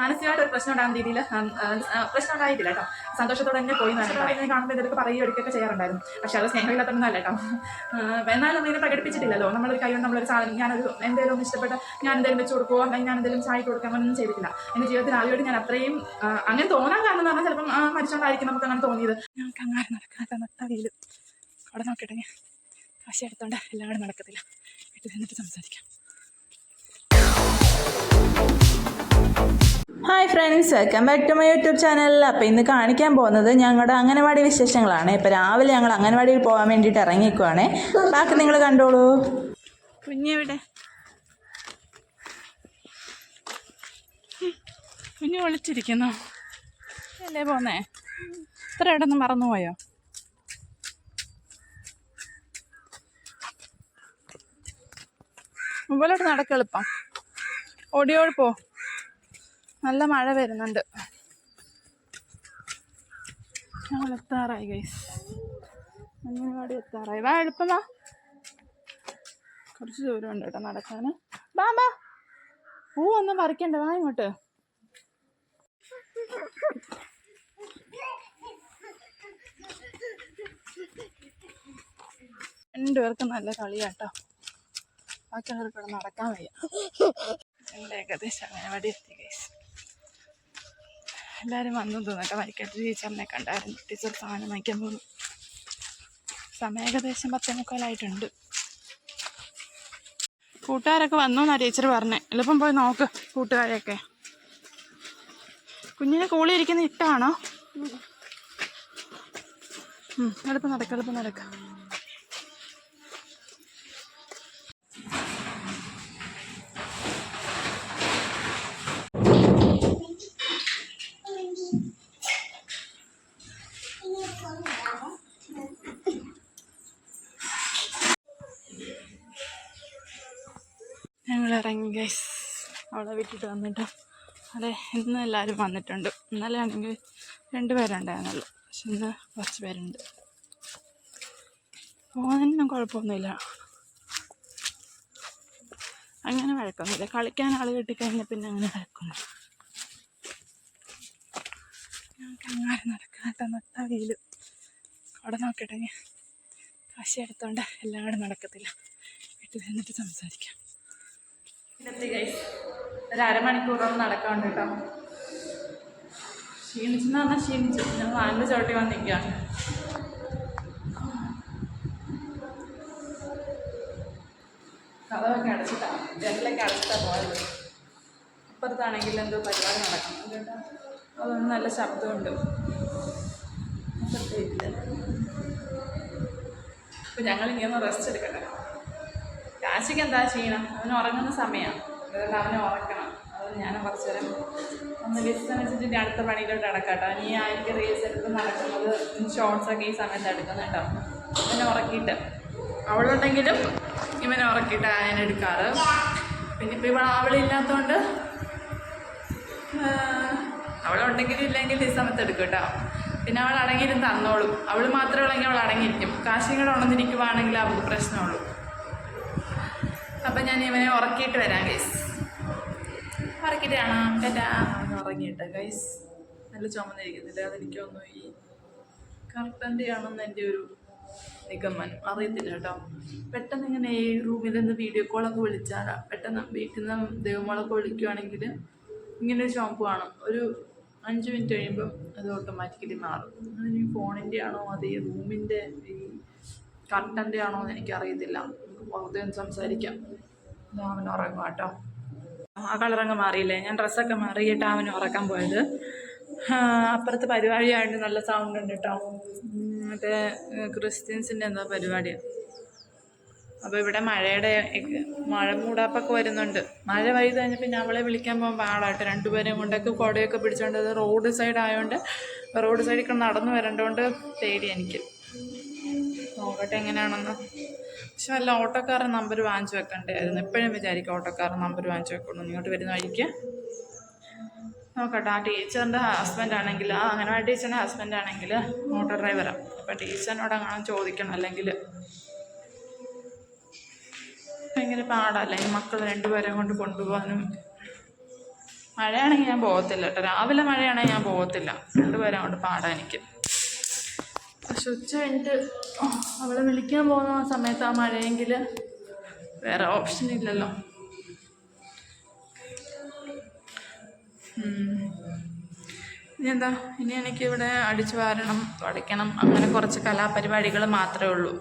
മാനസികമായിട്ട് ഒരു പ്രശ്നം ഉണ്ടാകുന്ന രീതിയിൽ പ്രശ്നം ഉണ്ടായിട്ടില്ല കേട്ടോ. സന്തോഷത്തോടെ തന്നെ പോയി എന്നെ കാണുമ്പോൾ ഇതൊക്കെ പറയുകയും എടുക്കുകയൊക്കെ ചെയ്യാറുണ്ടായിരുന്നു. പക്ഷെ അത് സ്നേഹമില്ലാത്തതൊന്നല്ല കേട്ടോ. എന്നാലും അതിനെ പ്രകടിപ്പിച്ചിട്ടില്ലല്ലോ. നമ്മളൊരു കൈ കൊണ്ട് നമ്മളൊരു സാധനം ഞാനൊരു എന്തെങ്കിലും ഒന്ന് ഇഷ്ടപ്പെട്ട ഞാൻ എന്തെങ്കിലും വെച്ച് കൊടുക്കുമോ അല്ലെങ്കിൽ ഞാൻ എന്തെങ്കിലും ചായ കൊടുക്കാൻ ഒന്നും ചെയ്തിട്ടില്ല. എന്റെ ജീവിതത്തിൽ ആദ്യമായിട്ട് ഞാൻ അത്രയും അങ്ങനെ തോന്നാൻ കാരണം എന്ന് പറഞ്ഞാൽ ചിലപ്പം മരിച്ചോണ്ടായിരിക്കും നമുക്ക് അങ്ങനെ തോന്നിയത്. ഞങ്ങൾക്ക് അങ്ങനെ നടക്കാത്ത നട്ടവിയിൽ അവിടെ നോക്കട്ടെ ഞാൻ. കാശി എടുത്തോണ്ട് എല്ലാവരും നടക്കത്തില്ല. വീട്ടിൽ നിന്നിട്ട് സംസാരിക്കാം. Hi friends welcome back to my YouTube channel അപ്പോൾ ഇന്ന് കാണിക്കാൻ പോകുന്നത് ഞങ്ങളുടെ അംഗനവാടി വിശേഷങ്ങളാണ്. ഇപ്പോൾ രാവിലെ ഞങ്ങൾ അംഗനവാടിയിൽ പോകാൻ വേണ്ടിയിട്ട് ഇറങ്ങിക്കുവാണ്. ബാക്കി നിങ്ങൾ കണ്ടോളൂ. കുഞ്ഞെവിടെ. കുഞ്ഞു വിളിച്ചിരിക്കുന്നു. അല്ലേ പോന്നേ? ഇത്ര ഇവിടെ ഒന്ന് മറന്നുപോയോ? മുമ്പിലോട്ട് നടക്കെളുപ്പം ഓടിയോട് പോ. നല്ല മഴ വരുന്നുണ്ട്. ഞങ്ങൾ എത്താറായി ഗൈസ് അംഗനവാടി എത്താറായി. വാ എളുപ്പം വാ. കുറച്ച് ദൂരമുണ്ട് കേട്ടോ നടക്കാൻ ബാ ബാ പൂ ഒന്നും പറിക്കണ്ട വാ ഇങ്ങോട്ട്. രണ്ടുപേർക്കും നല്ല കളിയാട്ടോ. ബാക്കിയുള്ളവർക്ക് ഇവിടെ നടക്കാൻ വയ്യ. എന്റെ ഏകദേശം അങ്ങനെ വടി എത്തി ഗൈസ് എല്ലാവരും വന്നു തോന്നട്ടെ വൈകിട്ട് ടീച്ചറിനെ കണ്ടായിരുന്നു. ടീച്ചർ സാധനം വാങ്ങിക്കാൻ പോകുന്നു സമയം ഏകദേശം പത്തേ മുക്കാലായിട്ടുണ്ട് കൂട്ടുകാരൊക്കെ വന്നു എന്നാ ടീച്ചർ പറഞ്ഞേ. എളുപ്പം പോയി നോക്ക് കൂട്ടുകാരെയൊക്കെ. കുഞ്ഞിനെ കൂളി ഇരിക്കുന്ന ഇട്ടാണോ? എളുപ്പം നടക്കുക എളുപ്പം നടക്ക. ഗൈസ് അവളെ വിട്ടിട്ട് വന്നിട്ട്. അതെ ഇന്ന് എല്ലാവരും വന്നിട്ടുണ്ട്. ഇന്നലെ ആണെങ്കിൽ രണ്ട് പേരുണ്ടായിരുന്നുള്ളൂ. പക്ഷെ ഇന്ന് കുറച്ച് പേരുണ്ട്. പോകുന്നതിനൊന്നും കുഴപ്പമൊന്നുമില്ല. അങ്ങനെ വഴക്കൊന്നുമില്ല. കളിക്കാൻ ആൾ കിട്ടിക്കഴിഞ്ഞാൽ പിന്നെ അങ്ങനെ വഴക്കൊന്നും ഞങ്ങൾക്ക് അങ്ങനെ നടക്കാത്ത നട്ട വെയിൽ അവിടെ നോക്കട്ടെ ഞാൻ കാശി എടുത്തോണ്ട് എല്ലാവരും നടക്കത്തില്ല. വീട്ടിൽ നിന്നിട്ട് സംസാരിക്കാം. ഇന്നത്തെ ഗൈസ് ഒരു അരമണിക്കൂറോളം നടക്കാണ്ട് കേട്ടോ. ക്ഷീണിച്ചെന്ന് പറഞ്ഞാൽ ക്ഷീണിച്ചു. ഞാൻ വാലിന്റെ ചോട്ടി വന്നിരിക്കുകയാണ് കഥവൊക്കെ അടച്ചിട്ടാണ് ജനലൊക്കെ അടച്ചിട്ടാണ് പോയത്. അപ്പുറത്താണെങ്കിൽ എന്തോ പരിപാടി നടക്കണം കേട്ടോ. അതുകൊണ്ട് നല്ല ശബ്ദമുണ്ട്. അപ്പോൾ ഞങ്ങളിങ്ങനെ റെസ്റ്റ് എടുക്കട്ടെ. കാശിക്ക് എന്താ ചെയ്യണം? അവന് ഉറങ്ങുന്ന സമയമാണ് അതുകൊണ്ട് അവനെ ഉറക്കണം. അതുകൊണ്ട് ഞാൻ കുറച്ച് നേരം ഒന്ന് വിശ്രമിച്ചിട്ട് ഇനി അടുത്ത പണിയിലോട്ട് അടക്കാട്ടോ നീ ആയിരിക്കും റീൽസ് എടുത്ത് നടക്കുന്നത് ഷോർട്സൊക്കെ ഈ സമയത്ത് എടുക്കുന്നുണ്ടോ അവനെ ഉറക്കിയിട്ട്. അവളുണ്ടെങ്കിലും ഇവനെ ഉറക്കിയിട്ട് ഞാൻ എടുക്കാറ്. പിന്നെ ഇപ്പോൾ ഇവൾ അവളില്ലാത്തതുകൊണ്ട് അവളുണ്ടെങ്കിലും ഇല്ലെങ്കിൽ ഈ സമയത്ത് എടുക്കും കേട്ടോ. പിന്നെ അവൾ അടങ്ങിയിരുന്ന് തന്നോളും. അവൾ മാത്രമേ ഉള്ളെങ്കിൽ അവൾ അടങ്ങിയിരിക്കും. കാശിയും കൂടെ ഉണർന്നിരിക്കുവാണെങ്കിൽ അവൾക്ക് പ്രശ്നമുള്ളൂ. അപ്പം ഞാൻ ഇവനെ ഉറക്കിയിട്ട് വരാം ഗൈസ് ഉറക്കിയിട്ട് കാണാം. ഉറങ്ങിയിട്ട് ഗൈസ് നല്ല ചുമന്നിരിക്കുന്നില്ല? അതെനിക്കൊന്നും ഈ കർട്ടന്റെ ആണെന്ന് എന്റെ ഒരു നിഗമനം. അറിയത്തില്ല കേട്ടോ. പെട്ടെന്ന് ഇങ്ങനെ ഈ റൂമിൽ നിന്ന് വീഡിയോ കോളൊക്കെ വിളിച്ചാൽ പെട്ടെന്ന് വീട്ടിൽ നിന്ന് ദൈവമോളൊക്കെ വിളിക്കുവാണെങ്കിൽ ഇങ്ങനെ ഒരു ചുമപ്പ് കാണും. ഒരു അഞ്ച് മിനിറ്റ് കഴിയുമ്പം അത് ഓട്ടോമാറ്റിക്കലി മാറും. അതിന് ഫോണിന്റെ ആണോ അത് ഈ റൂമിന്റെ ഈ കർട്ടന്റെ ആണോ എന്ന് എനിക്കറിയത്തില്ല. നിന്ന് സംസാരിക്കാം. അവൻ ഉറങ്ങും കേട്ടോ ആ കളറങ്ങ് മാറിയില്ലേ? ഞാൻ ഡ്രസ്സൊക്കെ മാറിയിട്ട് അവൻ ഉറക്കാൻ പോയത്. അപ്പുറത്ത് പരിപാടിയായിട്ട് നല്ല സൗണ്ട് ഉണ്ട് കേട്ടോ മറ്റേ ക്രിസ്ത്യൻസിന്റെ എന്താ പരിപാടിയാണ് അപ്പോൾ ഇവിടെ മഴയുടെ മഴ മൂടാപ്പൊക്കെ വരുന്നുണ്ട്. മഴ പെയ്ത് കഴിഞ്ഞപ്പോൾ പിന്നെ അവളെ വിളിക്കാൻ പോകുമ്പോൾ ആളായിട്ട് രണ്ടുപേരെയും കൊണ്ടൊക്കെ കുടയൊക്കെ പിടിച്ചോണ്ട് റോഡ് സൈഡ് ആയതുകൊണ്ട് റോഡ് സൈഡിൽ നടന്നു വരേണ്ടതുകൊണ്ട് പേടി എനിക്ക്. നോക്കട്ടെ എങ്ങനെയാണെന്ന്. പക്ഷെ വല്ല ഓട്ടോക്കാരൻ നമ്പർ വാങ്ങിച്ചു വെക്കണ്ടായിരുന്നു എപ്പോഴും വിചാരിക്കും ഓട്ടോക്കാരൻ നമ്പർ വാങ്ങിച്ചു വെക്കണം ഇങ്ങോട്ട് വരുന്ന വഴിക്ക് നോക്കട്ടെ ആ ടീച്ചറിന്റെ ഹസ്ബൻഡ് ആണെങ്കിൽ ആ അങ്ങനെ ടീച്ചറിന്റെ ഹസ്ബൻഡ് ആണെങ്കിൽ ഓട്ടോ ഡ്രൈവറാണ് അപ്പോൾ ടീച്ചറിനോട് അങ്ങനെ ചോദിക്കണം. അല്ലെങ്കിൽ ഭയങ്കര പാടല്ല ഈ മക്കൾ രണ്ടുപേരെ കൊണ്ട് കൊണ്ടുപോകാനും. മഴയാണെങ്കിൽ ഞാൻ പോകത്തില്ല കേട്ടോ. രാവിലെ മഴയാണെങ്കിൽ ഞാൻ പോകത്തില്ല. രണ്ടുപേരെ കൊണ്ട് പാടാൻ എനിക്ക്. പക്ഷെ ഉച്ച കഴിഞ്ഞിട്ട് അവളെ വിളിക്കാൻ പോകുന്ന ആ സമയത്ത് ആ മഴയെങ്കിൽ വേറെ ഓപ്ഷൻ ഇല്ലല്ലോ. ഇനി എന്താ? ഇനി എനിക്ക് ഇവിടെ അടിച്ചു വാരണം തുടയ്ക്കണം അങ്ങനെ കുറച്ച് കലാപരിപാടികൾ മാത്രമേ ഉള്ളൂ.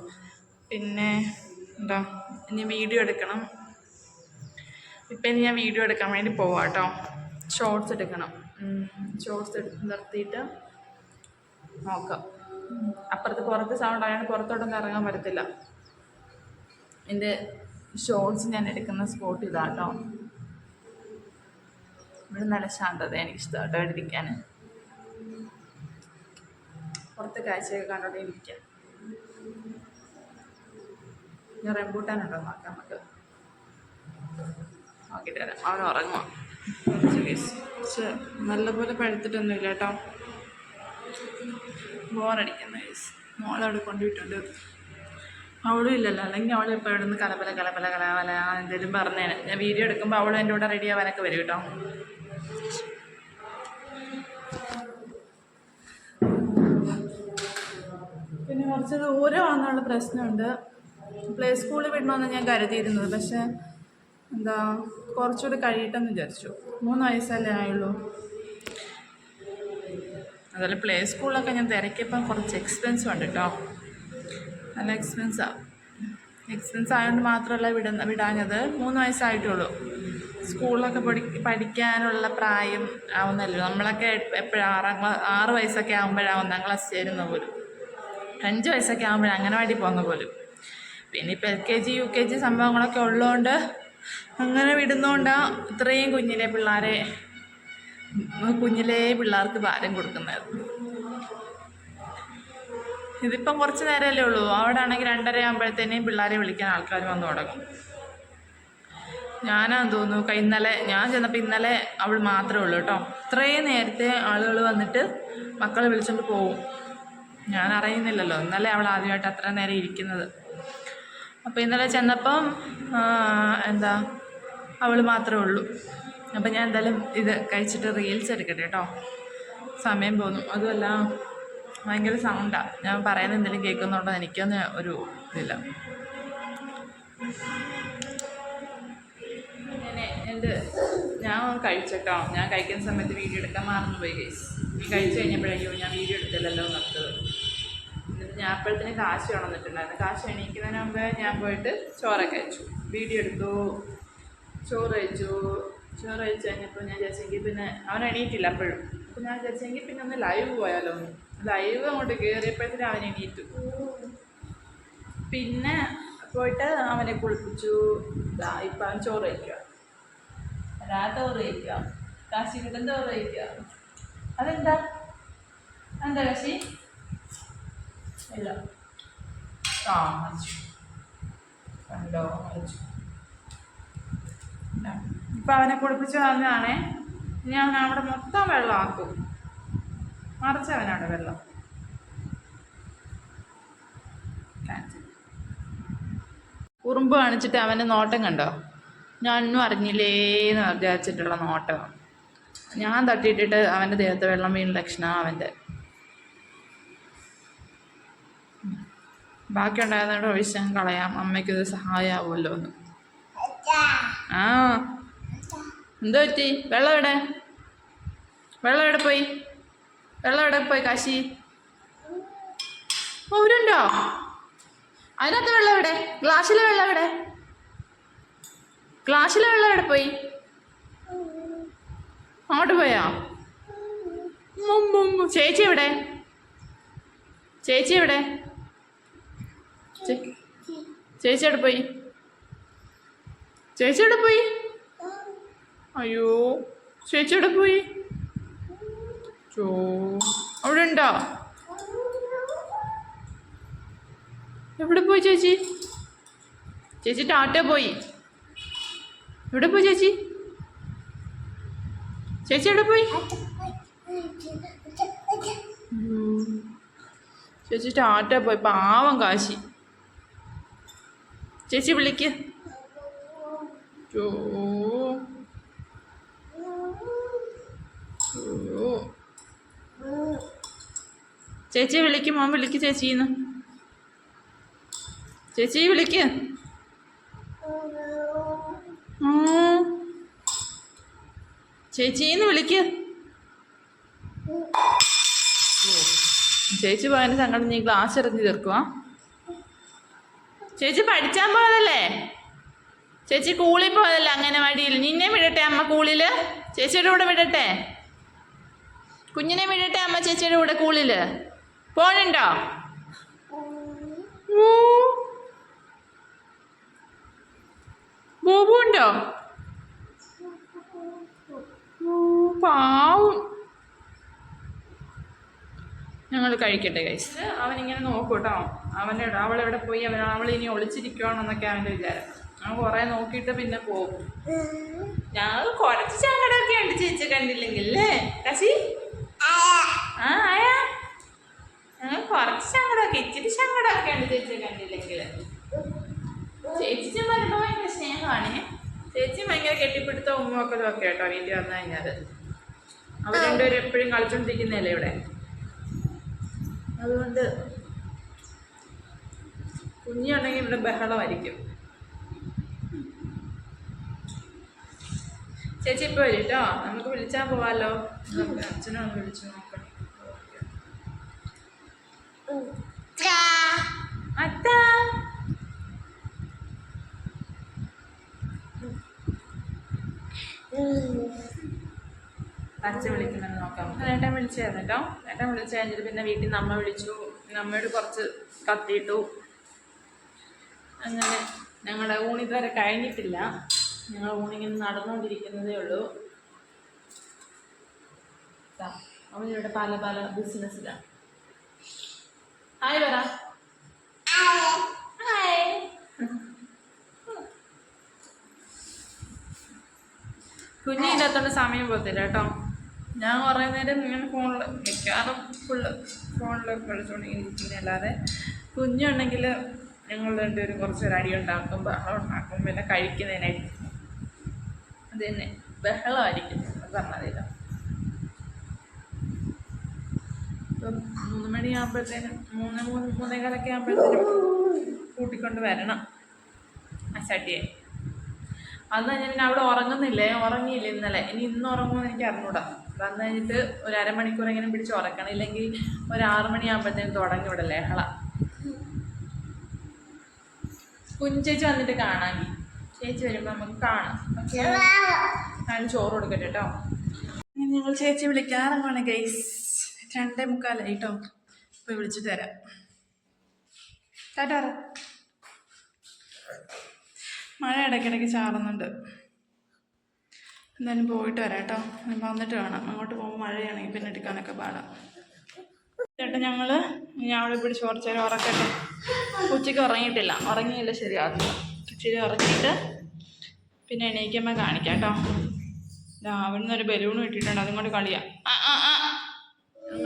പിന്നെ എന്താ? ഇനി വീഡിയോ എടുക്കണം. ഇപ്പം ഇനി ഞാൻ വീഡിയോ എടുക്കാൻ വേണ്ടി പോവാം കേട്ടോ ഷോർട്സ് എടുക്കണം. ഷോർട്സ് നിർത്തിയിട്ട് നോക്കാം. അപ്പുറത്ത് പുറത്ത് സൗണ്ട് ആയതുകൊണ്ട് പുറത്തോട്ടൊന്നും ഇറങ്ങാൻ പറ്റത്തില്ല. എന്റെ ഷോർട്സ് ഞാൻ എടുക്കുന്ന സ്പോട്ട് ഇതാട്ടോ. ഇവിടെ നല്ല ശാന്തത എനിക്കിഷ്ടം കേട്ടോ ഇവിടെ ഇരിക്കാൻ. പുറത്തെ കാഴ്ചയൊക്കെ കണ്ടോണ്ടേ ഇരിക്കാം. ഞാൻ റെമ്പൂട്ടാനുണ്ടോ നോക്കാം നമുക്ക്. നോക്കിയിട്ട് വരാം. അവൻ ഉറങ്ങുമോ നല്ലപോലെ പഴുത്തിട്ടൊന്നുമില്ല കേട്ടോ. ബോറടിക്കുന്ന കേസ്. മോളവിടെ കൊണ്ടുപോയിട്ടുണ്ട് അവളും ഇല്ലല്ലോ. അല്ലെങ്കിൽ അവൾ ഇപ്പോൾ ഇവിടെ നിന്ന് കലപല കലപല കലപല എന്തെങ്കിലും പറഞ്ഞേനെ. ഞാൻ വീഡിയോ എടുക്കുമ്പോൾ അവളും എന്റെ കൂടെ റെഡി ആവാനൊക്കെ വരും കേട്ടോ. പിന്നെ കുറച്ച് ദൂരം വന്നുള്ള പ്രശ്നമുണ്ട്. പ്ലേ സ്കൂളിൽ വിടണമെന്ന് ഞാൻ കരുതിയിരുന്നത്. പക്ഷേ എന്താ കുറച്ചുകൂടി കഴിയട്ടെന്ന് വിചാരിച്ചു. മൂന്ന് വയസ്സല്ലേ ആയുള്ളൂ. അതുപോലെ പ്ലേ സ്കൂളിലൊക്കെ ഞാൻ തിരക്കിയപ്പം കുറച്ച് എക്സ്പെൻസ് ഉണ്ട് കേട്ടോ നല്ല എക്സ്പെൻസാണ് എക്സ്പെൻസ് ആയതുകൊണ്ട് മാത്രമല്ല വിട വിടാഞ്ഞത്. മൂന്ന് വയസ്സായിട്ടുള്ളൂ. സ്കൂളിലൊക്കെ പഠി പഠിക്കാനുള്ള പ്രായം ആവുന്നല്ലോ. നമ്മളൊക്കെ എപ്പോഴും ആറാം ക്ലാസ് ആറ് വയസ്സൊക്കെ ആകുമ്പോഴാണ് ഒന്നാം ക്ലാസ് ചേരുന്ന പോലും. അഞ്ച് വയസ്സൊക്കെ ആകുമ്പോഴാണ് അംഗനവാടി പോകുന്ന പോലും. പിന്നെ ഇപ്പോൾ L K G U K G സംഭവങ്ങളൊക്കെ ഉള്ളതുകൊണ്ട് അങ്ങനെ വിടുന്നതുകൊണ്ടാണ് ഇത്രയും കുഞ്ഞിലെ പിള്ളേരെ കുഞ്ഞിലേ പിള്ളേർക്ക് ഭാരം കൊടുക്കുന്നത്. ഇതിപ്പം കുറച്ച് നേരമല്ലേ ഉള്ളൂ. അവിടെ ആണെങ്കിൽ രണ്ടര ആകുമ്പോഴത്തേനും പിള്ളേരെ വിളിക്കാൻ ആൾക്കാർ വന്നു തുടങ്ങും. ഞാനാന്ന് തോന്നുന്നു ഇന്നലെ ഞാൻ ചെന്നപ്പോൾ ഇന്നലെ അവൾ മാത്രമേ ഉള്ളൂ കേട്ടോ. ഇത്രയും നേരത്തെ ആളുകൾ വന്നിട്ട് മക്കളെ വിളിച്ചുകൊണ്ട് പോവും. ഞാൻ അറിയുന്നില്ലല്ലോ. ഇന്നലെ അവൾ ആദ്യമായിട്ട് അത്ര നേരം ഇരിക്കുന്നത്. അപ്പോൾ ഇന്നലെ ചെന്നപ്പം എന്താ അവൾ മാത്രമേ ഉള്ളൂ. അപ്പം ഞാൻ എന്തായാലും ഇത് കഴിച്ചിട്ട് റീൽസ് എടുക്കട്ടെ കേട്ടോ സമയം പോന്നു അതുമല്ല ഭയങ്കര സൗണ്ടാണ് ഞാൻ പറയുന്നത് എന്തെങ്കിലും കേൾക്കുന്നുണ്ടോ എനിക്കൊന്ന് ഒരു ഇതില്ല. ഞാൻ കഴിച്ചട്ടോ ഞാൻ കഴിക്കുന്ന സമയത്ത് വീഡിയോ എടുക്കാൻ മറന്നു പോയി കേസ് നീ കഴിച്ചു കഴിഞ്ഞപ്പോഴേക്കും ഞാൻ വീഡിയോ എടുത്തില്ലല്ലോ നിർത്തത് എന്നിട്ട് ഞാൻ അപ്പോഴത്തേന് കാശ് കൊണ്ടുവന്നിട്ടുണ്ടായിരുന്നു. കാശ് എണീക്കുന്നതിന് മുമ്പേ ഞാൻ പോയിട്ട് ചോറൊക്കെ കഴിച്ചു. വീഡിയോ എടുത്തു. ചോറ് കഴിച്ചു. ചോറ് കഴിച്ച് കഴിഞ്ഞപ്പോൾ ഞാൻ വിചാരിച്ചെങ്കിൽ പിന്നെ അവൻ എണീറ്റില്ല അപ്പോഴും. അപ്പം ഞാൻ വിചാരിച്ചെങ്കിൽ പിന്നെ ഒന്ന് ലൈവ് പോയാലോ? ലൈവ് അങ്ങോട്ട് കയറിയപ്പോഴത്തേനും അവൻ എണീറ്റു. പിന്നെ പോയിട്ട് അവനെ കുളിപ്പിച്ചു. ഇപ്പം അവൻ ചോറ് കഴിക്കുക രാത്തോറ് ചോറ് കഴിക്കുക കാശി കിട്ടും ചോറ് കഴിക്കുക അതെന്താ? എന്താ കാശി? ഇല്ല. ആ മരിച്ചു. കണ്ടോ? മരിച്ചു. ഇപ്പം അവനെ കുളിപ്പിച്ച് വന്നതാണേ ഞാൻ അവിടെ മൊത്തം വെള്ളമാക്കും മറിച്ചവനവിടെ വെള്ളം. ഉറുമ്പ് കാണിച്ചിട്ട് അവന്റെ നോട്ടം കണ്ടോ? ഞാനൊന്നും അറിഞ്ഞില്ലേന്ന് വിചാരിച്ചിട്ടുള്ള നോട്ടം. ഞാൻ തട്ടിയിട്ടിട്ട് അവന്റെ ദേഹത്ത് വെള്ളം വീണ ലക്ഷണം അവന്റെ ബാക്കി ഉണ്ടായിരുന്നവരുടെ ഒഴിച്ചാൽ കളയാം. അമ്മയ്ക്കിത് സഹായമാവുമല്ലോ എന്ന് ആ. എന്തോ പറ്റി? വെള്ളം എവിടെ? വെള്ളം എവിടെ പോയി? വെള്ളം എവിടെ പോയി കാശി? ഊരുണ്ടോ അതിനകത്ത് വെള്ളം എവിടെ? ഗ്ലാസ്സിലെ വെള്ളം എവിടെ? ഗ്ലാസ്സിലെ വെള്ളം എവിടെ പോയി? അങ്ങോട്ട് പോയോ. ചേച്ചി എവിടെ? ചേച്ചി എവിടെ? ചേച്ചി എവിടെ പോയി? ചേച്ചി എവിടെ പോയി? അയ്യോ ചേച്ചി എവിടെ പോയി? ചോ അവിടെ ഉണ്ടോ എവിടെ പോയി ചേച്ചി? ചേച്ചി ടാറ്റ പോയി. എവിടെ പോയി ചേച്ചി? ചേച്ചി എവിടെ പോയി. ചേച്ചി ടാറ്റ പോയി പാവം കാശി. ചേച്ചി വിളിക്ക്. ചോ ചേച്ചി വിളിക്കും മോൻ വിളിക്ക് ചേച്ചിന്ന് ചേച്ചി വിളിക്ക്. ചേച്ചിന്ന് വിളിക്ക്. ചേച്ചി പോയതിന് സങ്കടം നീ ഗ്ലാസ് എറിഞ്ഞ് തീർക്കുക ചേച്ചി പഠിച്ചാൻ പോയതല്ലേ? ചേച്ചി കൂളിൽ പോയതല്ലേ അംഗനവാടിയിൽ? നിന്നെ വിടട്ടെ അമ്മ കൂളിൽ ചേച്ചിയുടെ കൂടെ വിടട്ടെ? കുഞ്ഞിനെ വിടട്ടെ അമ്മ ചേച്ചിയുടെ കൂടെ കൂളിൽ പോണുണ്ടോ. ബോബു ഉണ്ടോ പാവും. ഞങ്ങൾ കഴിക്കട്ടെ കഴിച്ച് അവനിങ്ങനെ നോക്കും കേട്ടോ അവന്റെ അവളെവിടെ പോയി? അവൻ അവളിനി ഒളിച്ചിരിക്കുവാണെന്നൊക്കെ അവന്റെ വിചാരം. അവൻ കുറേ നോക്കിയിട്ട് പിന്നെ പോകും. ഞങ്ങൾ കുറച്ച് സങ്കടമൊക്കെ ഉണ്ട് ചേച്ചി കണ്ടില്ലെങ്കിൽ അല്ലേ കസി ആ ആയാ? ഞങ്ങൾ കുറച്ച് സങ്കടമൊക്കെ ഇച്ചിരി സങ്കടമൊക്കെ ഉണ്ട് ചേച്ചി കണ്ടില്ലെങ്കിൽ ചേച്ചി വരുമ്പോൾ ഭയങ്കര സ്നേഹമാണ്. ചേച്ചി ഭയങ്കര കെട്ടിപ്പിടുത്ത ഉമ്മൊക്കെ ഒക്കെ കേട്ടോ വീട്ടിൽ വന്നു കഴിഞ്ഞാൽ അവർ രണ്ടുപേരും എപ്പോഴും കളിച്ചോണ്ടിരിക്കുന്നതല്ലേ ഇവിടെ? അതുകൊണ്ട് കുഞ്ഞുണ്ടെങ്കിൽ ഇവിടെ ബഹളമായിരിക്കും. ചേച്ചി ഇപ്പോൾ വരും കേട്ടോ നമുക്ക് വിളിച്ചാൽ പോവാലോ. അച്ഛനും അച്ഛനെ ഒന്ന് വിളിച്ചു നോക്കണം അത്താ അച്ഛൻ വിളിക്കുമെന്ന് നോക്കാം. ഏട്ടൻ വിളിച്ചായിരുന്നു കേട്ടോ. ഏട്ടൻ വിളിച്ചു കഴിഞ്ഞിട്ട് പിന്നെ വീട്ടിൽ നമ്മ വിളിച്ചു. നമ്മയോട് കുറച്ച് കത്തിയിട്ടു. അങ്ങനെ ഞങ്ങളുടെ ഊണി ഇതുവരെ കഴിഞ്ഞിട്ടില്ല. ഞങ്ങൾ ഊണിങ്ങനെ നടന്നുകൊണ്ടിരിക്കുന്നതേ ഉള്ളൂ. അവനിവിടെ പല പല ബിസിനസ്സിലാണ് ഹായ് പറ ഹായ് കുഞ്ഞില്ലാത്തോണ്ട് സമയം പോകത്തില്ല കേട്ടോ. ഞാൻ കുറേ നേരം ഇങ്ങനെ ഫോണിൽ മിക്കവാറും ഫുള്ള് ഫോണിലൊക്കെ കളിച്ചുകൊണ്ടിരിക്കുന്ന അല്ലാതെ കുഞ്ഞുണ്ടെങ്കിൽ ഞങ്ങൾ രണ്ടുപേരും കുറച്ച് നേരം അടി ഉണ്ടാക്കും ബഹളം ഉണ്ടാക്കും പിന്നെ കഴിക്കുന്നതിനായിട്ട് അത് തന്നെ ബഹളമായിരിക്കും പറഞ്ഞതില്ല ഇപ്പം മൂന്ന് മണിയാകുമ്പോഴത്തേനും മൂന്ന് മൂന്ന് മൂന്നേകാലൊക്കെ ആകുമ്പോഴത്തേനും കൂട്ടിക്കൊണ്ട് വരണം ആ ചട്ടിയെ. അന്ന് ഞാൻ പിന്നെ അവിടെ ഉറങ്ങുന്നില്ലേ? ഉറങ്ങിയില്ല ഇന്നലെ? ഇനി ഇന്ന് ഉറങ്ങുമെന്ന് എനിക്ക് അറിഞ്ഞൂടാ. വന്നു കഴിഞ്ഞിട്ട് ഒരു അരമണിക്കൂർ എങ്ങനെ പിടിച്ച് ഉറക്കണം? ഇല്ലെങ്കിൽ ഒരു ആറ് മണിയാകുമ്പോഴത്തേനും തുടങ്ങി ഇവിടെ ലേഹള കുഞ്ചേച്ചി വന്നിട്ട് കാണാൻ ചേച്ചി വരുമ്പോൾ നമുക്ക് കാണാം. ഞാൻ ചോറ് കൊടുക്കട്ടെ കേട്ടോ. ഞങ്ങൾ ചേച്ചി വിളിക്കാറങ്ങാണ് ഗൈസ് രണ്ടേ മുക്കാലായി കേട്ടോ പോയി വിളിച്ചു തരാം. ടാറ്റാ മഴ ഇടയ്ക്കിടയ്ക്ക് ചാറുന്നുണ്ട്. എന്തായാലും പോയിട്ട് വരാം കേട്ടോ. വന്നിട്ട് വേണം. അങ്ങോട്ട് പോകുമ്പോൾ മഴയാണെങ്കിൽ പിന്നെ എടുക്കാനൊക്കെ പാടാം. ചേട്ടാ ഞങ്ങൾ ഞാൻ അവിടെ പിടിച്ച് കുറച്ച് നേരം ഉറക്കട്ടെ. ഉച്ചയ്ക്ക് ഉറങ്ങിയിട്ടില്ല. ഉറങ്ങിയില്ല ശരിയാകും ഉച്ചയ്ക്ക് ഉറങ്ങിയിട്ട് പിന്നെ എണീക്കുമ്പോൾ കാണിക്കാം കേട്ടോ. രാവിലെ നിന്ന് ഒരു ബലൂൺ കിട്ടിയിട്ടുണ്ട്. അതും കൊണ്ട് കളിയാ. ആ, ആ, ആ.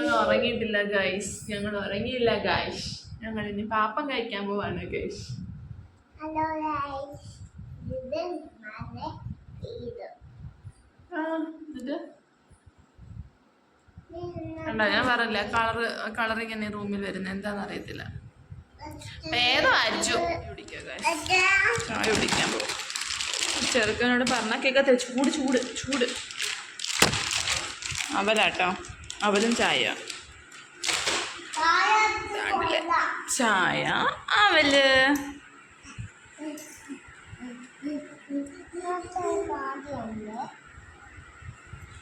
ഞങ്ങൾ ഉറങ്ങിയിട്ടില്ല ഗൈസ് ഞങ്ങൾ ഉറങ്ങിയില്ല ഗൈസ് ഞങ്ങൾ ഇനി പാപ്പം കഴിക്കാൻ പോവാണ് ഗൈസ് ഹലോ ഇത്. ആ, കണ്ടോ ഞാൻ പറഞ്ഞില്ല കളറ് കളർ ഇങ്ങനെ റൂമിൽ വരുന്ന എന്താന്ന് അറിയത്തില്ല. ഏതോ. അച്ഛാ, ചായ കുടിക്കാൻ പോകും ചെറുക്കനോട് പറഞ്ഞാൽ കേൾക്കത്തില്ല ചൂട് ചൂട് ചൂട്. അവലാട്ടോ അവലും ചായ. ചായ അവൽ.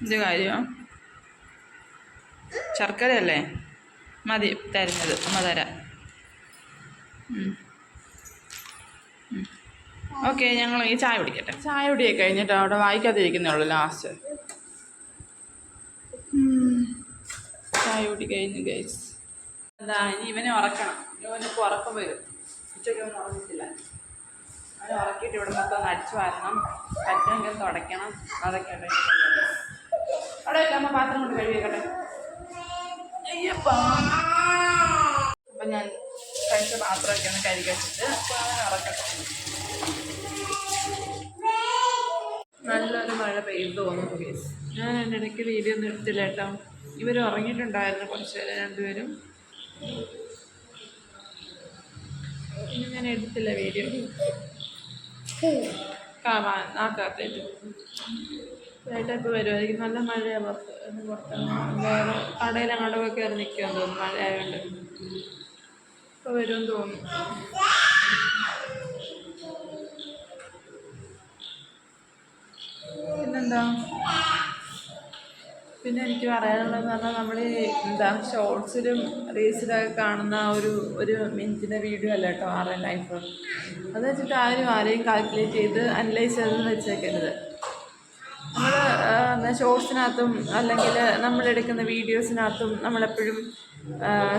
ഇത് കാര്യം? ശർക്കരയല്ലേ? മതി തരുന്നത്. അമ്മ തരാം. ഓക്കെ ഞങ്ങൾ ഈ ചായ കുടിക്കട്ടെ. ചായ കുടിയൊക്കെ കഴിഞ്ഞിട്ട് അവിടെ വായിക്കാതിരിക്കുന്നേ ഉള്ളൂ ലാസ്റ്റ്. ചായ കൂടി കഴിഞ്ഞു ഗൈസ് എന്താ ഇനി ഇവനെ ഉറക്കണം. ഇവനിപ്പോൾ ഉറക്കം വരും. ഉച്ചയ്ക്ക് ഒന്നും ഉറങ്ങിയിട്ടില്ല. അവനെ ഉറക്കിയിട്ട് ഇവിടെ നിന്നൊക്കെ ഒന്ന് അടിച്ചു വരണം. പറ്റുമെങ്കിൽ തുടയ്ക്കണം. അതൊക്കെ അവിടെ ഇല്ല പാത്രം കൊണ്ട് കഴുകിയേക്കട്ടെ. അയ്യപ്പാ. അപ്പം ഞാൻ കഴിച്ച പാത്രമൊക്കെ ഒന്ന് കഴുകി വെച്ചിട്ട് അപ്പോൾ അവനെ ഉറക്കട്ടെ. നല്ലൊരു മഴ പെയ്തു തോന്നുന്നു കേസ് ഞാൻ എന്റെ ഇടയ്ക്ക് വീഡിയോ ഒന്നും എടുത്തില്ല കേട്ടോ. ഇവർ ഉറങ്ങിയിട്ടുണ്ടായിരുന്നു കുറച്ച് നേരം രണ്ടുപേരും. ഇനി ഞാൻ എടുത്തില്ല വീഡിയോ കാണാൻ ആ ചേട്ടാ ഇപ്പോൾ വരുമായിരിക്കും നല്ല മഴയാണ് പുറത്ത്. വേറെ കടയിൽ അങ്ങോട്ട് പോയി കയറി നിൽക്കുമെന്ന് തോന്നുന്നു മഴ ആയതുകൊണ്ട് ഇപ്പോൾ വരുമെന്ന് തോന്നുന്നു. പിന്നെന്താ? പിന്നെ എനിക്ക് പറയാനുള്ളതെന്ന് പറഞ്ഞാൽ നമ്മൾ എന്താ ഷോർട്സിലും റീൽസിലൊക്കെ കാണുന്ന ഒരു ഒരു മിനിറ്റിന്റെ വീഡിയോ അല്ല കേട്ടോ ആറ് ലൈഫ്. അത് വെച്ചിട്ട് ആരും ആരെയും കാൽക്കുലേറ്റ് ചെയ്ത് അനലൈസ് ചെയ്തെന്ന് വെച്ചേക്കരുത്. നമ്മൾ ഷോർട്സിനകത്തും അല്ലെങ്കിൽ നമ്മളെടുക്കുന്ന വീഡിയോസിനകത്തും നമ്മളെപ്പോഴും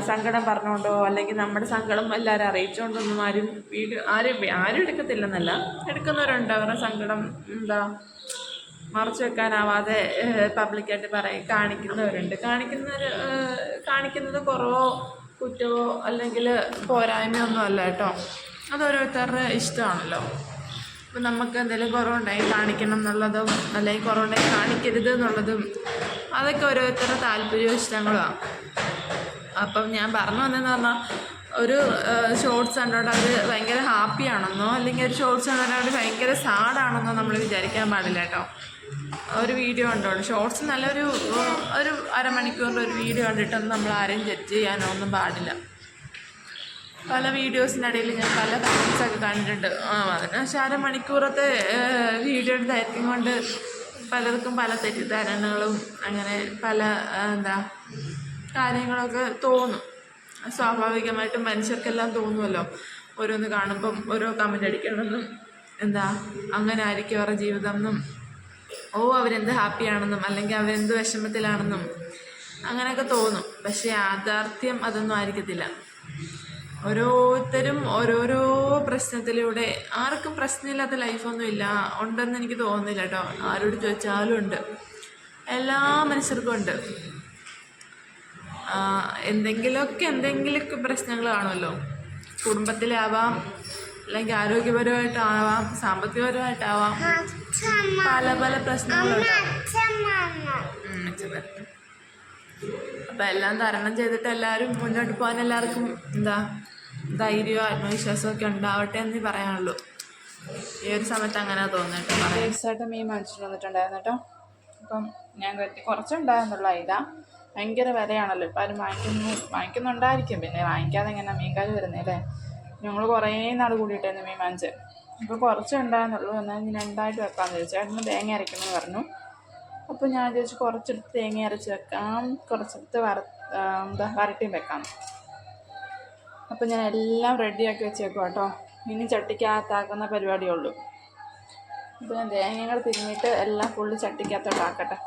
സങ്കടം പറഞ്ഞുകൊണ്ടോ അല്ലെങ്കിൽ നമ്മുടെ സങ്കടം എല്ലാവരും അറിയിച്ചുകൊണ്ടൊന്നും ആരും വീഡിയോ ആരും ആരും എടുക്കത്തില്ലെന്നല്ല. എടുക്കുന്നവരുണ്ട് അവരുടെ സങ്കടം എന്താ മറച്ചു വെക്കാനാവാതെ പബ്ലിക്കായിട്ട് പറയും കാണിക്കുന്നവരുണ്ട്. കാണിക്കുന്നവർ കാണിക്കുന്നത് കുറവോ കുറ്റമോ അല്ലെങ്കിൽ പോരായ്മയൊന്നും അല്ല കേട്ടോ. അത് ഓരോരുത്തരുടെ ഇഷ്ടമാണല്ലോ. ഇപ്പം നമുക്ക് എന്തെങ്കിലും കുറവുണ്ടെങ്കിൽ കാണിക്കണം എന്നുള്ളതും അല്ലെങ്കിൽ കുറവുണ്ടെങ്കിൽ കാണിക്കരുത് എന്നുള്ളതും അതൊക്കെ ഓരോരുത്തരുടെ താല്പര്യവും ഇഷ്ടങ്ങളുമാണ് അപ്പം ഞാൻ പറഞ്ഞു വന്നതെന്ന് പറഞ്ഞാൽ ഒരു ഷോർട്സ് കണ്ടോണ്ട് അവർ ഭയങ്കര ഹാപ്പിയാണെന്നോ അല്ലെങ്കിൽ ഒരു ഷോർട്സ് കണ്ടോണ്ട് അവർ ഭയങ്കര സാഡാണെന്നോ നമ്മൾ വിചാരിക്കാൻ പാടില്ല കേട്ടോ. ഒരു വീഡിയോ ഉണ്ടല്ലോ ഷോർട്സ് നല്ലൊരു ഒരു അരമണിക്കൂറിന്റെ ഒരു വീഡിയോ കണ്ടിട്ടൊന്നും നമ്മൾ ആരെയും ജഡ്ജ് ചെയ്യാനോ ഒന്നും പാടില്ല. പല വീഡിയോസിനിടയിൽ ഞാൻ പല കമൻസൊക്കെ കണ്ടിട്ടുണ്ട്. അതിന് പക്ഷെ അരമണിക്കൂറത്തെ വീഡിയോയുടെ ദൈർഘ്യം കൊണ്ട് പലർക്കും പല തെറ്റിദ്ധാരണകളും അങ്ങനെ പല എന്താ കാര്യങ്ങളൊക്കെ തോന്നും. സ്വാഭാവികമായിട്ടും മനുഷ്യർക്കെല്ലാം തോന്നുമല്ലോ ഓരോന്ന് കാണുമ്പം ഓരോ കമന്റ് അടിക്കണമെന്നും എന്താ അങ്ങനെ ആയിരിക്കും അവരുടെ ജീവിതം എന്നും. ഓ അവരെന്ത് ഹാപ്പിയാണെന്നും അല്ലെങ്കിൽ അവരെന്ത് വിഷമത്തിലാണെന്നും അങ്ങനെയൊക്കെ തോന്നും. പക്ഷേ യാഥാർത്ഥ്യം അതൊന്നും ആയിരിക്കത്തില്ല. ഓരോരുത്തരും ഓരോരോ പ്രശ്നത്തിലൂടെ ആർക്കും പ്രശ്നമില്ലാത്ത ലൈഫൊന്നും ഇല്ല. ഉണ്ടെന്ന് എനിക്ക് തോന്നുന്നില്ല കേട്ടോ. ആരോട് ചോദിച്ചാലും ഉണ്ട്. എല്ലാ മനുഷ്യർക്കും ഉണ്ട്. എന്തെങ്കിലുമൊക്കെ എന്തെങ്കിലുമൊക്കെ പ്രശ്നങ്ങൾ കാണുമല്ലോ. കുടുംബത്തിലാവാം അല്ലെങ്കിൽ ആരോഗ്യപരമായിട്ടാവാം സാമ്പത്തികപരമായിട്ടാവാം പല പല പ്രശ്നങ്ങളുണ്ടാവും അപ്പൊ എല്ലാം തരണം ചെയ്തിട്ട് എല്ലാവരും മുന്നോട്ട് പോകാൻ എല്ലാവർക്കും എന്താ ധൈര്യവും ആത്മവിശ്വാസവും ഒക്കെ ഉണ്ടാവട്ടെ എന്ന് പറയാനുള്ളൂ. ഈ ഒരു സമയത്ത് അങ്ങനെ തോന്നിട്ട് മീൻ മേടിച്ചിട്ട് വന്നിട്ടുണ്ടായിരുന്നു കേട്ടോ. അപ്പം ഞാൻ കരുതി കുറച്ചുണ്ടായിരുന്നുള്ള ഇതാ. ഭയങ്കര വിലയാണല്ലോ. ഇപ്പം ആരും വാങ്ങിക്കുന്നു വാങ്ങിക്കുന്നുണ്ടായിരിക്കും. പിന്നെ വാങ്ങിക്കാതെ എങ്ങനെ മീൻകാർ വരുന്നല്ലേ ഞങ്ങൾ കുറേ നാൾ കൂടിയിട്ടായിരുന്നു മീൻ വാങ്ങിച്ചത് അപ്പോൾ കുറച്ച് ഉണ്ടായിരുന്നുള്ളൂ. എന്നാൽ രണ്ടായിട്ട് വെക്കാമെന്ന് ചോദിച്ചു ചേട്ടന് തേങ്ങ അരയ്ക്കണമെന്ന് പറഞ്ഞു. അപ്പോൾ ഞാൻ ചോദിച്ചു കുറച്ചെടുത്ത് തേങ്ങ അരച്ച് വെക്കാം. കുറച്ചെടുത്ത് വര എന്താ വരട്ടിയും വെക്കാം. അപ്പോൾ ഞാൻ എല്ലാം റെഡിയാക്കി വെച്ചേക്കും കേട്ടോ ഇനി ചട്ടിക്കകത്താക്കുന്ന പരിപാടിയേ ഉള്ളൂ. അപ്പോൾ ഞാൻ തേങ്ങകൾ തിരിഞ്ഞിട്ട് എല്ലാം ഫുള്ള് ചട്ടിക്കകത്തോട്ടാക്കട്ടെ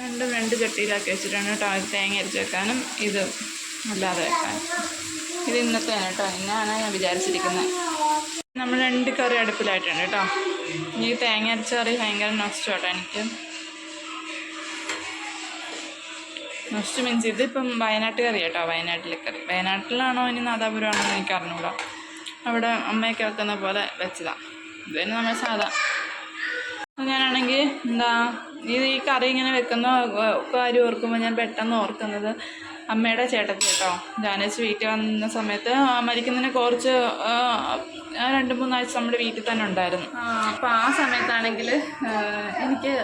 രണ്ടും രണ്ട് ചട്ടിയിലാക്കി വെച്ചിട്ടാണ് കേട്ടോ തേങ്ങ അരച്ച് വെക്കാനും ഇത് അല്ലാതെ വെക്കാനും. ഇത് ഇന്നത്തെ കേട്ടോ. ഇന്നാണ് ഞാൻ വിചാരിച്ചിരിക്കുന്നത്. നമ്മൾ രണ്ട് കറി അടുപ്പിലായിട്ടുണ്ട് കേട്ടോ. ഈ തേങ്ങ അരച്ച കറി ഭയങ്കര നഷ്ടം കേട്ടോ എനിക്ക്. നഷ്ടം മീൻസ് ഇതിപ്പം വയനാട്ട് കറി കേട്ടോ വയനാട്ടിലെ കറി. വയനാട്ടിലാണോ ഇനി നാദാപുരമാണോ എന്ന് എനിക്ക് അറിഞ്ഞൂടാ. അവിടെ അമ്മയൊക്കെ വെക്കുന്ന പോലെ വെച്ചതാണ് ഇത് തന്നെ നമ്മൾ സാധാ ഞാനാണെങ്കിൽ എന്താ ഇത് ഈ കറി ഇങ്ങനെ വെക്കുന്ന കാര്യം ഓർക്കുമ്പോൾ ഞാൻ പെട്ടെന്ന് ഓർക്കുന്നത് അമ്മയുടെ ചേട്ടത്തി കേട്ടോ. ജാനച്ച് വീട്ടിൽ വന്ന സമയത്ത് മരിക്കുന്നതിന് കുറച്ച് രണ്ട് മൂന്നാഴ്ച നമ്മുടെ വീട്ടിൽ തന്നെ ഉണ്ടായിരുന്നു. അപ്പോൾ ആ സമയത്താണെങ്കിൽ എനിക്ക്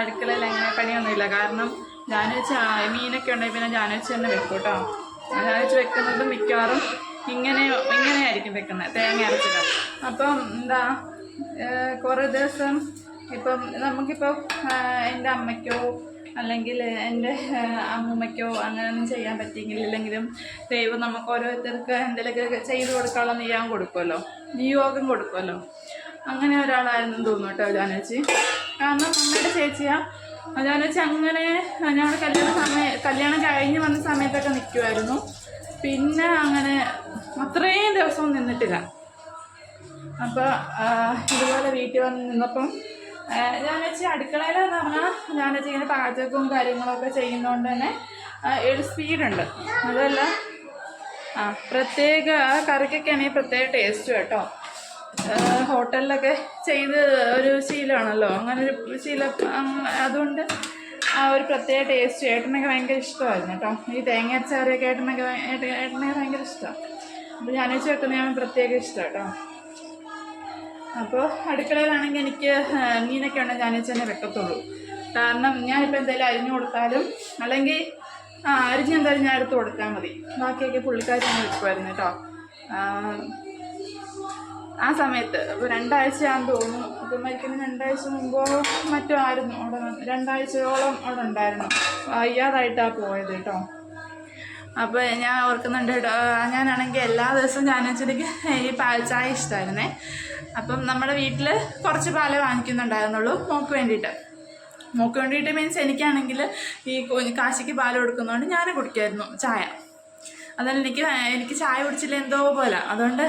അടുക്കളയിൽ അങ്ങനെ പണിയൊന്നുമില്ല. കാരണം ജാനച്ച് മീനൊക്കെ ഉണ്ടെങ്കിൽ പിന്നെ ജാനച്ച് തന്നെ വെക്കും കേട്ടോ. ജാനച്ച് വെക്കുന്നത് മിക്കവാറും ഇങ്ങനെ ഇങ്ങനെയായിരിക്കും വെക്കുന്നത് തേങ്ങ അരച്ചിട്ട് അപ്പം എന്താ കുറേ ദിവസം ഇപ്പം നമുക്കിപ്പോൾ എന്റെ അമ്മയ്ക്കോ അല്ലെങ്കിൽ എന്റെ അമ്മൂമ്മയ്ക്കോ അങ്ങനെയൊന്നും ചെയ്യാൻ പറ്റിയെങ്കിലെങ്കിലും ദൈവം നമുക്ക് ഓരോരുത്തർക്ക് എന്തെങ്കിലുമൊക്കെ ചെയ്ത് കൊടുക്കാനുള്ള നിയോഗം കൊടുക്കുമല്ലോ. നിയോഗം കൊടുക്കുമല്ലോ. അങ്ങനെ ഒരാളായിരുന്നു തോന്നുന്നു കേട്ടോ ജാനച്ചി കാരണം അമ്മയുടെ ചേച്ചിയാ. ജാനച്ചി അങ്ങനെ ഞങ്ങളുടെ കല്യാണ സമയ കല്യാണം കഴിഞ്ഞ് വന്ന സമയത്തൊക്കെ നിൽക്കുമായിരുന്നു പിന്നെ അങ്ങനെ അത്രയും ദിവസവും നിന്നിട്ടില്ല. അപ്പോൾ ഇതുപോലെ വീട്ടിൽ വന്ന് നിന്നപ്പം ഞാൻ വെച്ച് അടുക്കളയിലെന്ന് പറഞ്ഞാൽ ഞാൻ വെച്ച് ഇങ്ങനെ പാചകവും കാര്യങ്ങളൊക്കെ ചെയ്യുന്നതുകൊണ്ട് തന്നെ ഒരു സ്പീഡുണ്ട്. അതല്ല ആ പ്രത്യേക കറിക്കൊക്കെ ആണെങ്കിൽ പ്രത്യേക ടേസ്റ്റ് കേട്ടോ. ഹോട്ടലിലൊക്കെ ചെയ്ത് ഒരു ശീലമാണല്ലോ. അങ്ങനെ ഒരു ശീലം അതുകൊണ്ട് ആ ഒരു പ്രത്യേക ടേസ്റ്റ് ഏട്ടനൊക്കെ ഭയങ്കര ഇഷ്ടമായിരുന്നു കേട്ടോ. ഈ തേങ്ങ അച്ചാറിയൊക്കെ ഏട്ടനൊക്കെ ഏട്ടനൊക്കെ ഭയങ്കര ഇഷ്ടമാണ്. അപ്പോൾ ഞാൻ വെച്ച് ഞാൻ പ്രത്യേക ഇഷ്ടം കേട്ടോ അപ്പോൾ അടുക്കളയിലാണെങ്കിൽ എനിക്ക് മീനൊക്കെ ഉണ്ടെങ്കിൽ ഞാൻ വെച്ച് തന്നെ വെക്കത്തുള്ളൂ. കാരണം ഞാനിപ്പോൾ എന്തെങ്കിലും അരിഞ്ഞു കൊടുത്താലും അല്ലെങ്കിൽ ആ അരിഞ്ഞ് എന്തായാലും ഞാൻ എടുത്ത് കൊടുത്താൽ മതി. ബാക്കിയൊക്കെ പുള്ളിക്കാരി ഞാൻ വെക്കുമായിരുന്നു കേട്ടോ. ആ, സമയത്ത് അപ്പോൾ രണ്ടാഴ്ചയാണെന്ന് തോന്നുന്നു. അത് മരിക്കുന്ന രണ്ടാഴ്ച മുമ്പോ മറ്റോ ആയിരുന്നു അവിടെ രണ്ടാഴ്ചയോളം അവിടെ ഉണ്ടായിരുന്നു. വയ്യാതായിട്ടാണ് പോയത് കേട്ടോ. അപ്പോൾ ഞാൻ ഓർക്കുന്നുണ്ട് ഞാനാണെങ്കിൽ എല്ലാ ദിവസവും വെച്ചിട്ടുണ്ടെങ്കിൽ ഈ പാൽച്ചായ ചായ ഇഷ്ടമായിരുന്നേ അപ്പം നമ്മുടെ വീട്ടിൽ കുറച്ച് പാലേ വാങ്ങിക്കുന്നുണ്ടായിരുന്നുള്ളൂ മോക്ക് വേണ്ടിയിട്ട്. മോക്ക് വേണ്ടിയിട്ട് മീൻസ് എനിക്കാണെങ്കിൽ ഈ കാശിക്ക് പാൽ കൊടുക്കുന്നതുകൊണ്ട് ഞാൻ കുടിക്കായിരുന്നു ചായ. അതുകൊണ്ട് എനിക്ക് എനിക്ക് ചായ കുടിച്ചില്ല എന്തോ പോലെ. അതുകൊണ്ട്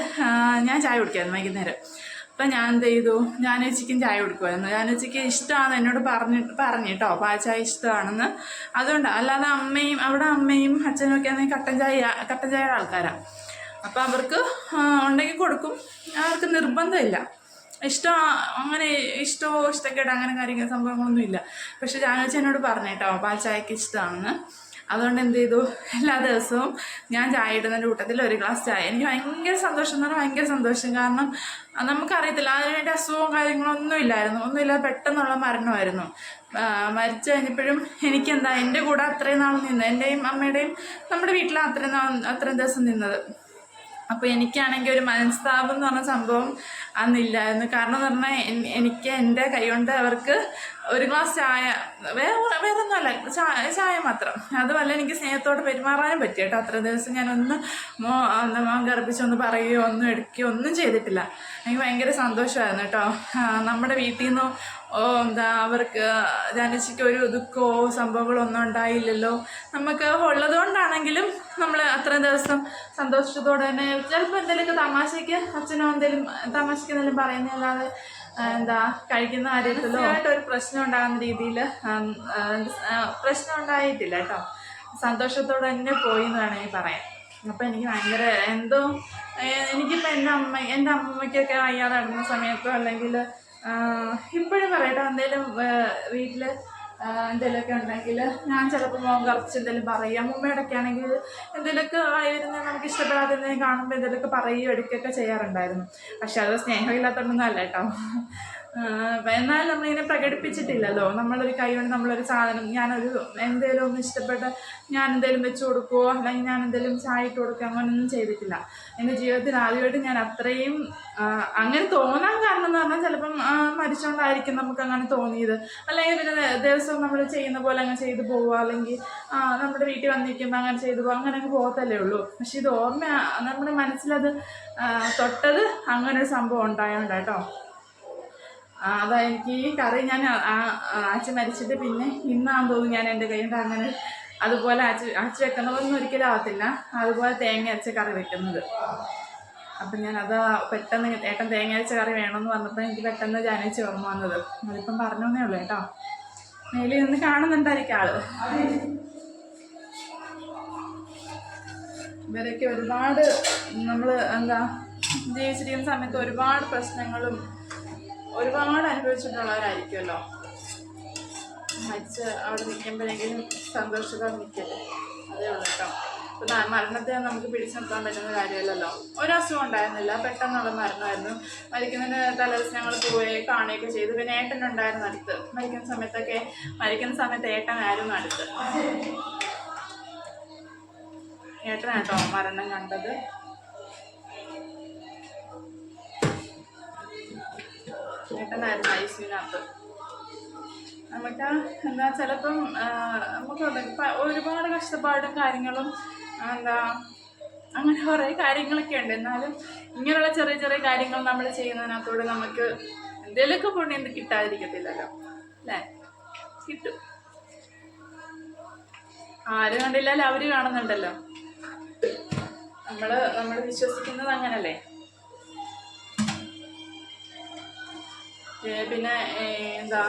ഞാൻ ചായ കുടിക്കായിരുന്നു വൈകുന്നേരം. അപ്പം ഞാൻ എന്ത് ചെയ്തു? ഞാൻ ഉച്ചയ്ക്കും ചായ കൊടുക്കുമായിരുന്നു ഞാൻ ഉച്ചയ്ക്ക് ഇഷ്ടമാണ് എന്നോട് പറഞ്ഞ് പറഞ്ഞു കേട്ടോ. പാൽ ചായ ഇഷ്ടമാണെന്ന്. അതുകൊണ്ട് അല്ലാതെ അമ്മയും അവിടെ അമ്മയും അച്ഛനും ഒക്കെ ആണെങ്കിൽ കട്ടൻ ചായ കട്ടൻ ചായയുടെ ആൾക്കാരാണ് അപ്പം അവർക്ക് ഉണ്ടെങ്കിൽ കൊടുക്കും. അവർക്ക് നിർബന്ധമില്ല. ഇഷ്ടം അങ്ങനെ ഇഷ്ടമോ ഇഷ്ടക്കേട് അങ്ങനെ കാര്യങ്ങൾ സംഭവങ്ങളൊന്നും ഇല്ല. പക്ഷെ ജാനുവച്ചി എന്നോട് പറഞ്ഞു കേട്ടോ പാൽ ചായക്ക് ഇഷ്ടമാണെന്ന്. അതുകൊണ്ട് എന്ത് ചെയ്തു? എല്ലാ ദിവസവും ഞാൻ ചായ ഇടുന്നതിന്റെ കൂട്ടത്തിൽ ഒരു ഗ്ലാസ് ചായ. എനിക്ക് ഭയങ്കര സന്തോഷം എന്ന് പറഞ്ഞാൽ ഭയങ്കര സന്തോഷം. കാരണം നമുക്കറിയത്തില്ല അതിനുവേണ്ടി അസുഖവും കാര്യങ്ങളൊന്നും ഇല്ലായിരുന്നു. ഒന്നുമില്ലാതെ പെട്ടെന്നുള്ള മരണമായിരുന്നു. മരിച്ചു കഴിഞ്ഞപ്പോഴും എനിക്കെന്താ എന്റെ കൂടെ അത്രയും നാൾ നിന്ന് എന്റെയും അമ്മയുടെയും നമ്മുടെ വീട്ടിൽ അത്രയും നാൾ അത്രയും ദിവസം നിന്നത്. അപ്പോൾ എനിക്കാണെങ്കിൽ ഒരു മനസ്താപം എന്ന് പറഞ്ഞ സംഭവം അന്നില്ലായിരുന്നു. കാരണം എന്ന് പറഞ്ഞാൽ എനിക്ക് എന്റെ കൈകൊണ്ട് അവർക്ക് ഒരു ഗ്ലാസ് ചായ വേറെ വേറെ ഒന്നുമല്ല ചായ ചായ മാത്രം. അതുമല്ല എനിക്ക് സ്നേഹത്തോടെ പെരുമാറാനും പറ്റി കേട്ടോ. അത്ര ദിവസം ഞാനൊന്ന് മോ എന്താ മോൻ ഗർഭിച്ചൊന്ന് പറയുകയോ ഒന്നും എടുക്കുകയോ ഒന്നും ചെയ്തിട്ടില്ല. എനിക്ക് ഭയങ്കര സന്തോഷമായിരുന്നു കേട്ടോ. നമ്മുടെ വീട്ടിൽ നിന്ന് എന്താ അവർക്ക് ജനിച്ചിട്ട് ഒരു ദുഃഖമോ സംഭവങ്ങളോ ഒന്നും ഉണ്ടായില്ലല്ലോ. നമുക്ക് ഉള്ളതുകൊണ്ടാണെങ്കിലും നമ്മൾ അത്രയും ദിവസം സന്തോഷത്തോടെ തന്നെ ചിലപ്പോൾ എന്തെങ്കിലുമൊക്കെ തമാശയ്ക്ക് അച്ഛനോ എന്തെങ്കിലും തമാശയ്ക്ക് എന്തെങ്കിലും പറയുന്നതല്ലാതെ എന്താ കഴിക്കുന്ന കാര്യത്തിലോ? ഒരു പ്രശ്നം ഉണ്ടാകുന്ന രീതിയിൽ പ്രശ്നം ഉണ്ടായിട്ടില്ല കേട്ടോ. സന്തോഷത്തോടെ തന്നെ പോയി എന്ന് വേണമെങ്കിൽ പറയാം. അപ്പം എനിക്ക് ഭയങ്കര എന്തോ എനിക്കിപ്പോൾ എന്റെ അമ്മ എന്റെ അമ്മയ്ക്കൊക്കെ വയ്യാതെ നടന്ന സമയത്തോ അല്ലെങ്കിൽ ഇപ്പോഴും പറയട്ടോ എന്തെങ്കിലും വീട്ടിൽ എന്തെങ്കിലുമൊക്കെ ഉണ്ടെങ്കിൽ ഞാൻ ചിലപ്പോൾ മോൻ കുറച്ച് എന്തെങ്കിലും പറയും. അമ്മൂമ്മയോടൊക്കെ ആണെങ്കിൽ എന്തെങ്കിലുമൊക്കെ ആയിരുന്നു നമുക്ക് ഇഷ്ടപ്പെടാതെ എന്തെങ്കിലും കാണുമ്പോൾ എന്തെങ്കിലുമൊക്കെ പറയുകയോ എടുക്കുകയൊക്കെ ചെയ്യാറുണ്ടായിരുന്നു. പക്ഷെ അത് സ്നേഹമില്ലാത്തതൊന്നും അല്ല കേട്ടോ. എന്നാലും നമ്മളിങ്ങനെ പ്രകടിപ്പിച്ചിട്ടില്ലല്ലോ. നമ്മളൊരു കൈ കൊണ്ട് നമ്മളൊരു സാധനം ഞാനൊരു എന്തെങ്കിലും ഒന്ന് ഇഷ്ടപ്പെട്ട ഞാൻ എന്തെങ്കിലും വെച്ച് കൊടുക്കുകയോ അല്ലെങ്കിൽ ഞാൻ എന്തെങ്കിലും ചായ ഇട്ട് കൊടുക്കുക അങ്ങനെയൊന്നും ചെയ്തിട്ടില്ല. എന്റെ ജീവിതത്തിൽ ആദ്യമായിട്ട് ഞാൻ അത്രയും അങ്ങനെ തോന്നാൻ കാരണം എന്ന് പറഞ്ഞാൽ ചിലപ്പം മരിച്ചുകൊണ്ടായിരിക്കും നമുക്ക് അങ്ങനെ തോന്നിയത്. അല്ലെങ്കിൽ പിന്നെ ദിവസം ദിവസവും നമ്മൾ ചെയ്യുന്ന പോലെ അങ്ങ് ചെയ്തു പോവുക. അല്ലെങ്കിൽ നമ്മുടെ വീട്ടിൽ വന്നിരിക്കുമ്പോൾ അങ്ങനെ ചെയ്തു പോകുക അങ്ങനെ അങ്ങ് പോകത്തല്ലേ ഉള്ളൂ. പക്ഷെ ഇത് ഓർമ്മ നമ്മുടെ മനസ്സിലത് തൊട്ടത് അങ്ങനെ ഒരു സംഭവം ആ, അതാ എനിക്ക് ഈ കറി ഞാൻ അച്ഛൻ മരിച്ചിട്ട് പിന്നെ ഇന്നാന്ന് തോന്നുന്നു ഞാൻ എന്റെ കൈ കൊണ്ട് അങ്ങനെ അതുപോലെ അച്ചു അച്ചു വെക്കുന്നതൊന്നും ഒരിക്കലും ആവത്തില്ല അതുപോലെ തേങ്ങ അരച്ച കറി വെക്കുന്നത്. അപ്പം ഞാൻ അത് പെട്ടെന്ന് ഏട്ടൻ തേങ്ങ അരച്ച കറി വേണമെന്ന് പറഞ്ഞപ്പോൾ എനിക്ക് പെട്ടെന്ന് ജാനിച്ച് ഓർമ്മ വന്നത്. അതിപ്പം പറഞ്ഞേ ഉള്ളൂ കേട്ടോ. മേലിൽ നിന്ന് കാണുന്നുണ്ടായിരിക്കും ആൾ. ഇവരൊക്കെ ഒരുപാട് നമ്മൾ എന്താ ജീവിച്ചിരിക്കുന്ന സമയത്ത് ഒരുപാട് പ്രശ്നങ്ങളും ഒരുപാട് അനുഭവിച്ചിട്ടുള്ളവരായിരിക്കുമല്ലോ. മരിച്ച് അവിടെ നിൽക്കുമ്പോഴെങ്കിലും സന്തോഷത്തോടെ നിൽക്കട്ടെ അതേ ഉള്ളൂ കേട്ടോ. ഇപ്പം മരണത്തെ നമുക്ക് പിടിച്ചു നിർത്താൻ പറ്റുന്ന കാര്യമല്ലല്ലോ. ഒരസുഖം ഉണ്ടായിരുന്നില്ല. പെട്ടെന്നുള്ള മരണമായിരുന്നു. മരിക്കുന്നതിന് തലേദിവസം ഞങ്ങൾ പോയി കാണുകയൊക്കെ ചെയ്തു. പിന്നെ ഏട്ടനുണ്ടായിരുന്നു അടുത്ത്. മരിക്കുന്ന സമയത്തൊക്കെ മരിക്കുന്ന സമയത്ത് ഏട്ടനായിരുന്നു അടുത്ത്. ഏട്ടനാട്ടോ മരണം കണ്ടത്. ഏട്ടനായിരുന്നു ഐസിനകത്ത്. നമുക്ക് എന്താ ചിലപ്പം നമുക്ക് ഒരുപാട് കഷ്ടപ്പാടും കാര്യങ്ങളും എന്താ അങ്ങനെ കുറേ കാര്യങ്ങളൊക്കെ ഉണ്ട്. എന്നാലും ഇങ്ങനെയുള്ള ചെറിയ ചെറിയ കാര്യങ്ങൾ നമ്മൾ ചെയ്യുന്നതിനകത്തൂടെ നമുക്ക് എന്തെങ്കിലുമൊക്കെ പുണ്യം കിട്ടാതിരിക്കത്തില്ലല്ലോ. അല്ലേ? കിട്ടും. ആരും കണ്ടില്ലാലും അവർ കാണുന്നുണ്ടല്ലോ. നമ്മൾ നമ്മൾ വിശ്വസിക്കുന്നത് അങ്ങനല്ലേ? പിന്നെ എന്താ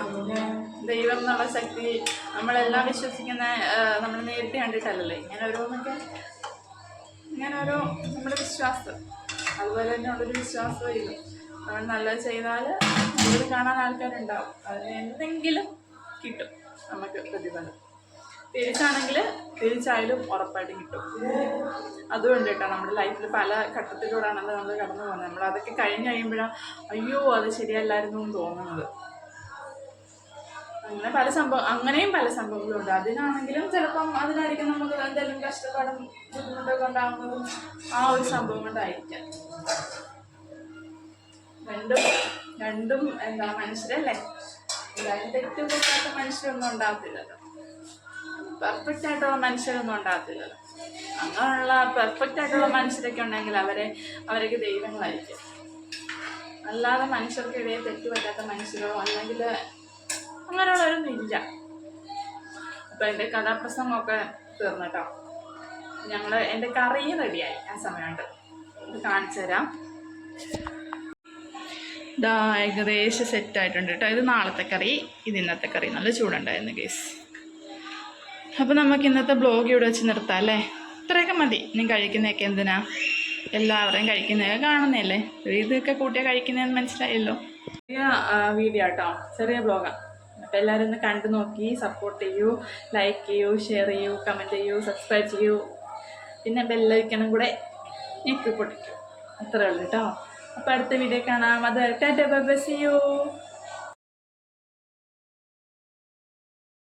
ദൈവം എന്നുള്ള ശക്തി നമ്മളെല്ലാം വിശ്വസിക്കുന്ന നമ്മൾ നേരിട്ട് കണ്ടിട്ടല്ലല്ലേ. ഇങ്ങനെ ഓരോന്നൊക്കെ ഇങ്ങനെ ഓരോ നമ്മുടെ വിശ്വാസം. അതുപോലെ തന്നെ ഉള്ളൊരു വിശ്വാസം ഇല്ല. നമ്മൾ നല്ലത് ചെയ്താൽ നമ്മൾ കാണാൻ ആൾക്കാരുണ്ടാവും. അതിന് എന്തെങ്കിലും കിട്ടും. നമുക്ക് പ്രതിഫലം. തിരിച്ചാണെങ്കിൽ തിരിച്ചായാലും ഉറപ്പായിട്ടും കിട്ടും. അതുകൊണ്ട് കേട്ടോ നമ്മുടെ ലൈഫിൽ പല ഘട്ടത്തിലൂടെയാണല്ലോ നമ്മൾ കടന്നു പോകുന്നത്. നമ്മൾ അതൊക്കെ കഴിഞ്ഞ് കഴിയുമ്പോഴാണ് അയ്യോ അത് ശരിയല്ലായിരുന്നു എന്ന് തോന്നുന്നത്. അങ്ങനെ പല സംഭവം അങ്ങനെയും പല സംഭവങ്ങളും ഉണ്ട് അതിനാണെങ്കിലും ചിലപ്പം അതിനായിരിക്കും നമുക്ക് എന്തെങ്കിലും കഷ്ടപ്പാടും ബുദ്ധിമുട്ടൊക്കെ ഉണ്ടാകുന്നതും ആ ഒരു സംഭവം കൊണ്ടായിരിക്കാം. രണ്ടും രണ്ടും എന്താ മനുഷ്യരല്ലേ? എന്തായാലും തെറ്റും മനുഷ്യരൊന്നും ഉണ്ടാകത്തില്ലല്ലോ. പെർഫെക്റ്റ് ആയിട്ടുള്ള മനുഷ്യരൊന്നും ഉണ്ടാകത്തില്ലല്ലോ അങ്ങനെയുള്ള പെർഫെക്റ്റ് ആയിട്ടുള്ള മനുഷ്യരൊക്കെ ഉണ്ടെങ്കിൽ അവരെ അവരൊക്കെ ദൈവങ്ങളായിരിക്കും. അല്ലാതെ മനുഷ്യർക്കിടയിൽ തെറ്റ് പറ്റാത്ത മനുഷ്യരോ അല്ലെങ്കിൽ അങ്ങനെയുള്ളവരൊന്നും ഇല്ല. അപ്പം എന്റെ കഥാപ്രസംഗമൊക്കെ തീർന്നിട്ടോ ഞങ്ങൾ എന്റെ കറി റെഡിയായി. ആ സമയമുണ്ട്. ഇത് കാണിച്ചു തരാം. ഇതാ ഏകദേശം സെറ്റ് ആയിട്ടുണ്ട് കേട്ടോ ഇത് നാളത്തെ കറി ഇത് ഇന്നത്തെ കറി. നല്ല ചൂടുണ്ടായിരുന്നു കേസ് അപ്പോൾ നമുക്ക് ഇന്നത്തെ ബ്ലോഗ് ഇവിടെ വെച്ച് നിർത്താം അല്ലേ? ഇത്രയൊക്കെ മതി. ഇനി കഴിക്കുന്നതൊക്കെ എന്തിനാ? എല്ലാവരെയും കഴിക്കുന്നതൊക്കെ കാണുന്നതല്ലേ? ഇതൊക്കെ കൂട്ടിയാൽ കഴിക്കുന്നതെന്ന് മനസ്സിലായല്ലോ. ചെറിയ വീഡിയോ കേട്ടോ ചെറിയ ബ്ലോഗാണ് അപ്പോൾ എല്ലാവരും ഒന്ന് കണ്ടു നോക്കി സപ്പോർട്ട് ചെയ്യൂ ലൈക്ക് ചെയ്യൂ ഷെയർ ചെയ്യൂ കമന്റ് ചെയ്യൂ സബ്സ്ക്രൈബ് ചെയ്യൂ. പിന്നെ ബെല്ലൈക്കണം കൂടെ ഞെക്കി പൊട്ടിക്കും. അത്രേ ഉള്ളൂ കേട്ടോ അപ്പോൾ അടുത്ത വീഡിയോ കാണാം. അത് ടാറ്റ ബൈ ബൈ യു